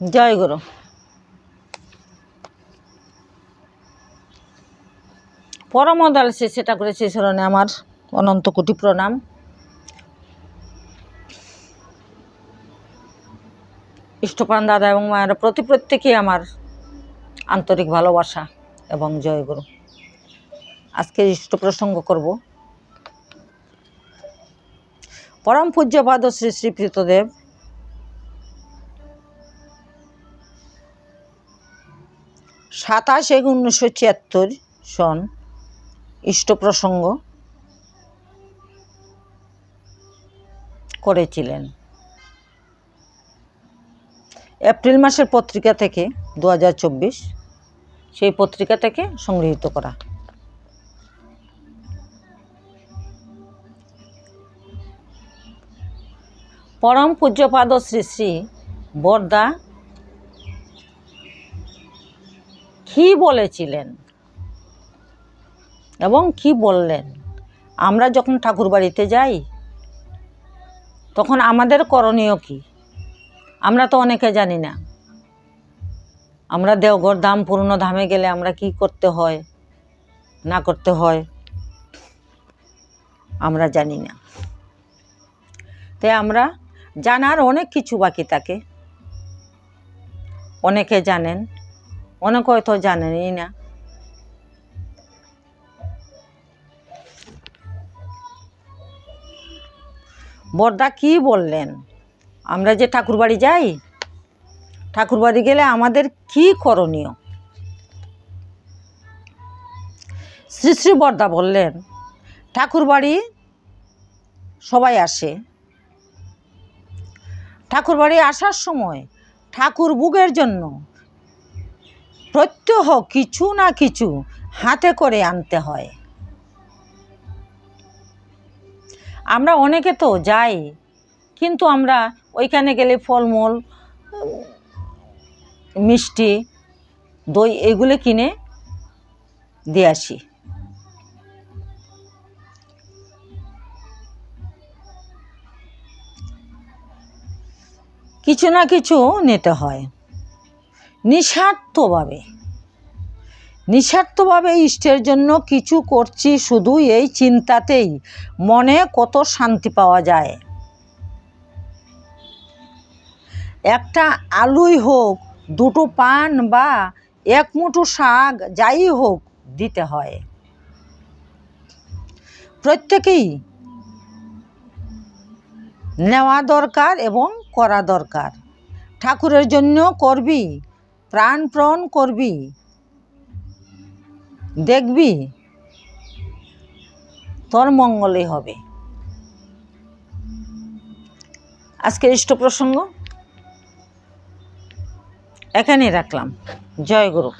জয় গুরু। পরমদাল সে সেটা করেছে স্মরণে আমার অনন্ত কোটি প্রণাম। ইষ্টপ্রাণ দাদা এবং মায়ের প্রতি প্রত্যেকেই আমার আন্তরিক ভালোবাসা এবং জয় গুরু। আজকের ইষ্ট প্রসঙ্গ করব। পরম পূজ্যপাদ শ্রী শ্রী প্রীতদেব সাতাশ এক উনিশশো ছিয়াত্তর সন ইষ্ট প্রসঙ্গ করেছিলেন। এপ্রিল মাসের পত্রিকা থেকে দু হাজার চব্বিশ, সেই পত্রিকা থেকে সংগৃহীত করা। পরম পূজ্যপাদ শ্রী শ্রী বরদা কি বলেছিলেন? এবং কি বললেন? আমরা যখন ঠাকুর বাড়িতে যাই, তখন আমাদের করণীয় কি? আমরা তো অনেকে জানি না। আমরা দেওঘর ধাম পূর্ণ ধামে গেলে আমরা কি করতে হয়, না করতে হয়? আমরা জানি না। তাই আমরা জানার অনেক কিছু বাকি থাকে। অনেকে জানেন অনেক হয়তো জানেনই না বর্দা কি বললেন? আমরা যে ঠাকুরবাড়ি যাই ঠাকুরবাড়ি গেলে আমাদের কি করণীয়? শ্রী শ্রী বর্দা বললেন ঠাকুরবাড়ি সবাই আসে। ঠাকুরবাড়ি আসার সময় ঠাকুর বুকের জন্য প্রত্যহ কিছু না কিছু হাতে করে আনতে হয়। আমরা অনেকে তো যাই, কিন্তু আমরা ওইখানে গেলে ফলমূল, মিষ্টি, দই এগুলো কিনে দিয়ে আসি। কিছু না কিছু নিতে হয়। নিঃস্বার্থভাবে। নিঃস্বার্থভাবে ইষ্টের জন্য কিছু করছি শুধু এই চিন্তাতেই মনে কত শান্তি পাওয়া যায়। একটা আলুই হোক, দুটো পান বা এক মুঠো শাক যাই হোক দিতে হয়। প্রত্যেকেই নেওয়া দরকার এবং করা দরকার। ঠাকুরের জন্য করবি প্রাণপ্রণ করবি দেখবি তোর মঙ্গলই হবে। আজকের ইষ্ট প্রসঙ্গ এখানেই রাখলাম। জয় গুরু।